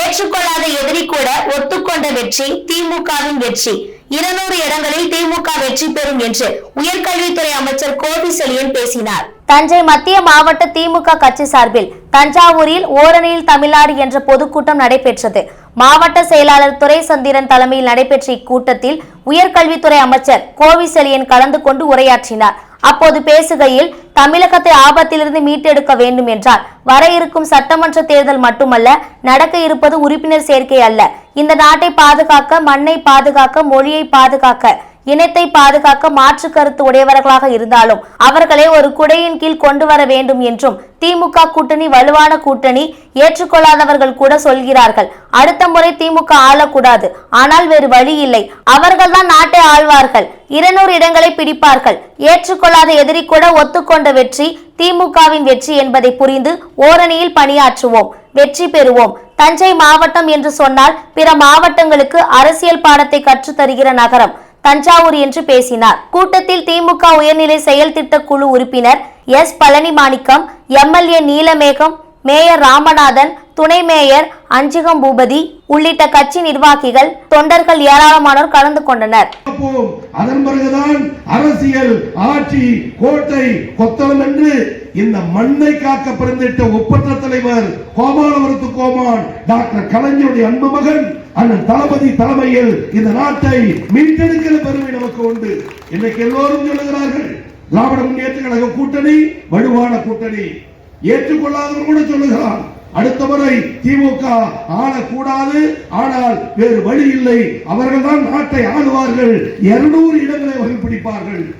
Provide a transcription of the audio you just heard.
ஏற்றுக்கொள்ளாத எதிரி கூட ஒத்துக்கொண்ட வெற்றி திமுகவின் வெற்றி. இருநூறு இடங்களில் திமுக வெற்றி பெறும் என்று உயர்கல்வித்துறை அமைச்சர் கோபி செழியன் பேசினார். தஞ்சை மத்திய மாவட்ட திமுக கட்சி சார்பில் தஞ்சாவூரில் ஓரணியில் தமிழ்நாடு என்ற பொதுக்கூட்டம் நடைபெற்றது. மாவட்ட செயலாளர் துரை சந்திரன் தலைமையில் நடைபெற்ற இக்கூட்டத்தில் உயர்கல்வித்துறை அமைச்சர் கோவி செழியன் கலந்து கொண்டு உரையாற்றினார். அப்போது பேசுகையில் தமிழகத்தை ஆபத்திலிருந்து மீட்டெடுக்க வேண்டும் என்றார். வர இருக்கும் சட்டமன்ற தேர்தல் மட்டுமல்ல நடக்க இருப்பது உறுப்பினர் சேர்க்கை அல்ல. இந்த நாட்டை பாதுகாக்க மண்ணை பாதுகாக்க மொழியை பாதுகாக்க இனத்தை பாதுகாக்க மாற்று கருத்து உடையவர்களாக இருந்தாலும் அவர்களை ஒரு குடையின் கீழ் கொண்டு வர வேண்டும் என்றும் திமுக கூட்டணி வலுவான கூட்டணி ஏற்றுக்கொள்ளாதவர்கள் கூட சொல்கிறார்கள். அடுத்த முறை திமுக ஆளக்கூடாது. ஆனால் வேறு வழி இல்லை. அவர்கள்தான் நாட்டை ஆழ்வார்கள் இருநூறு இடங்களை பிடிப்பார்கள். ஏற்றுக்கொள்ளாத எதிரி கூட ஒத்துக்கொண்ட வெற்றி திமுகவின் வெற்றி என்பதை புரிந்து ஓரணியில் பணியாற்றுவோம். வெற்றி பெறுவோம். தஞ்சை மாவட்டம் என்று சொன்னால் பிற மாவட்டங்களுக்கு அரசியல் பாடத்தை கற்றுத் தருகிற நகரம். தஞ்சாவூர் என்று பேசினார். கூட்டத்தில் திமுக உயர்நிலை செயல் திட்ட குழு உறுப்பினர் S Palani Manickam MLA Neelamegam mayor Ramanathan துணை மேயர் அஞ்சுகம் பூபதி உள்ளிட்ட கட்சி நிர்வாகிகள் தொண்டர்கள் ஏராளமானோர் கலந்து கொண்டனர். அதன் பிறகுதான் அரசியல் ஆட்சி கோட்டை கொத்தளம் என்று இந்த மண்ணை காக்க பிறந்திட்ட ஒப்பற்ற தலைவர் கோமானவரத்து கோமான் டாக்டர் கலைஞருடைய அன்பு மகன் அண்ணன் தளபதி தலைமையில் இந்த நாட்டை மீட்டெடுக்கிற பெருமை நமக்கு உண்டு. இன்னைக்கு எல்லோரும் சொல்லுகிறார்கள் திராவிட முன்னேற்ற கழக கூட்டணி வலுவான கூட்டணி. ஏற்றுக்கொள்ளாதவர் கூட சொல்லுகிறான் அடுத்த முறை திமுக ஆளக்கூடாது ஆனால் வேறு வழி இல்லை. அவர்கள்தான் நாட்டை ஆளுவார்கள். இருநூறு இடங்களை வகைப்பிடிப்பார்கள்